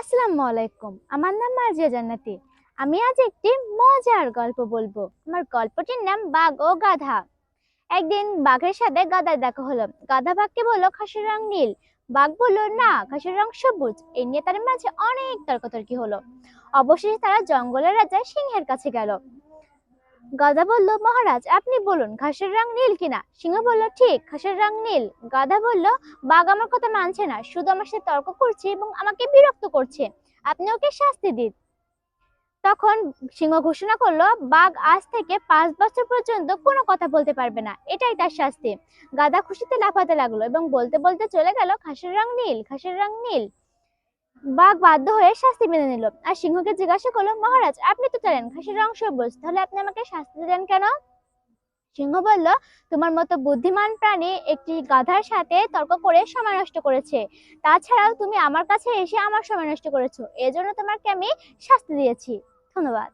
আসসালামু আলাইকুম। আমার নাম মার্জিয়া জান্নাতি। আমি আজ একটি মজার গল্প বলব। আমার গল্পটির নাম বাঘ ও গাধা। একদিন বাঘের সাথে গাধার দেখা হলো। গাধা বাঘকে বলল খাসির রং নীল। বাঘ বলল, না খাসির রং সবুজ। এই নিয়ে তার মাঝে অনেক তর্কতর্কি হলো। অবশেষে তারা জঙ্গলের রাজা সিংহের কাছে গেল। গাধা বলল, মহারাজ, আপনি বলুন, ঘাসের রং নীল কিনা? সিংহ বলল, ঠিক, ঘাসের রং নীল। গাধা বলল, বাঘ আমার কথা মানছে না, শুধু আমার সাথে তর্ক করছে এবং আমাকে বিরক্ত করছে। আপনি ওকে শাস্তি দিন। তখন সিংহ ঘোষণা করল, বাঘ আজ থেকে পাঁচ বছর পর্যন্ত কোনো কথা বলতে পারবে না, এটাই তার শাস্তি। গাধা খুশিতে লাফাতে লাগল এবং বলতে বলতে চলে গেল, ঘাসের রং নীল, ঘাসের রং নীল। বাঘ বাধ্য হয়ে শাস্তি মেনে নিল। আর সিংহকে জিজ্ঞাসা করল, মহারাজ, আপনি তো জানেন খাসির রং সবুজ তাহলে আপনি আমাকে শাস্তি দিলেন কেন? সিংহ বলল, তোমার মতো বুদ্ধিমান প্রাণী একটি গাধার সাথে তর্ক করে সময় নষ্ট করেছে। তাছাড়াও তুমি আমার কাছে এসে আমার সময় নষ্ট করেছ। এজন্য তোমাকে আমি শাস্তি দিয়েছি। ধন্যবাদ।